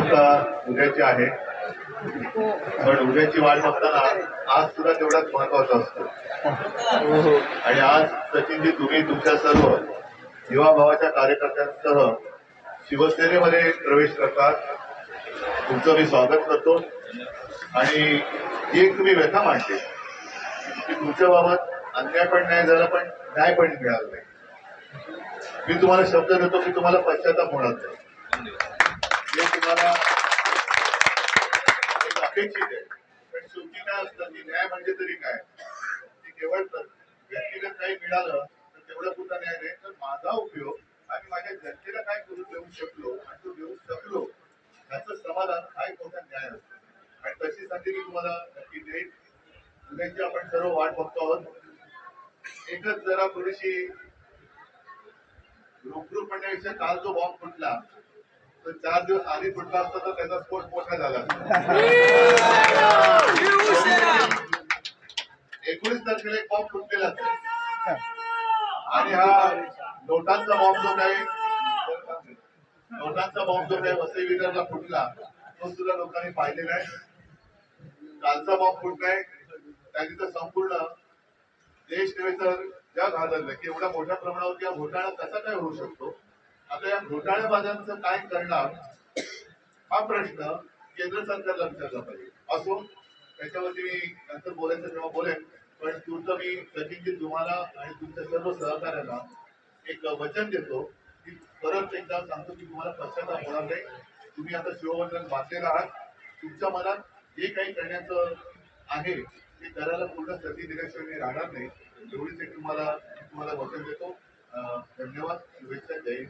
उत्सुकता उद्याची आहे. पण उद्याची वाट बघताना आज सुद्धा तेवढाच महत्त्वाचा असतो. आणि आज सचिनजी तुम्ही तुमच्या सर्व युवा भावाच्या कार्यकर्त्यांसह शिवसेनेमध्ये प्रवेश करतात. तुमचं मी स्वागत करतो. आणि ही एक तुम्ही व्यथा मांडते की तुमच्या बाबत अन्याय पण नाही झाला पण न्याय पण मिळाला नाही. मी तुम्हाला शब्द देतो की तुम्हाला पश्चाताप होणार नाही. हे तुम्हाला एक अपेक्षित आहे पण शेवटी काय असतं की न्याय म्हणजे तरी काय की केवळ व्यक्तीला काही मिळालं तर तेवढं सुद्धा न्याय नाही तर माझा उपयोग आणि माझ्या जनतेला काय करून देऊ शकलो आणि तो देऊ शकलो याचं समाधान हा एक मोठा न्याय असतो आणि तशी संधी मी तुम्हाला नक्की देईन उद्याची आपण सर्व वाट बघतो आहोत एकच जरा थोडीशी रुखरुख म्हणण्यापेक्षा काल जो बॉम्ब फुटला तर चार दिवस आधी फुटला असता तर त्याचा स्फोट मोठा झाला. एकोणीस तारखेला एक बॉम्ब फुटलेला. आणि हा नोटांचा बॉम्ब जो काही नोटांचा बॉम्ब जो काही वसई विदर्भला फुटला तो सुद्धा लोकांनी पाहिलेला आहे. कालचा बॉम्ब फुटलाय त्यांनी तर संपूर्ण देश नव्हे तर जग हादरलं की एवढ्या मोठ्या प्रमाणावरती हा घोटाळा कसा काय होऊ शकतो? आता या घोटाळ्याबाजांचं काय करणार? हा प्रश्न केंद्र सरकारला विचारला पाहिजे. असो त्याच्यावरती मी नंतर बोलायचं तेव्हा बोलेन पण तुमचं मी सचिनजी तुम्हाला आणि तुमच्या सर्व सहकार्यांना एक वचन देतो की परत एकदा सांगतो की तुम्हाला पश्चाताप होणार नाही. तुम्ही आता शिवबंधन बांधलेलं आहात. तुमच्या मनात जे काही करण्याचं आहे ते करायला पूर्ण संधी दिल्याशिवाय मी राहणार नाही. एवढीच एक तुम्हाला तुम्हाला वचन देतो. धन्यवाद शुभेच्छा जय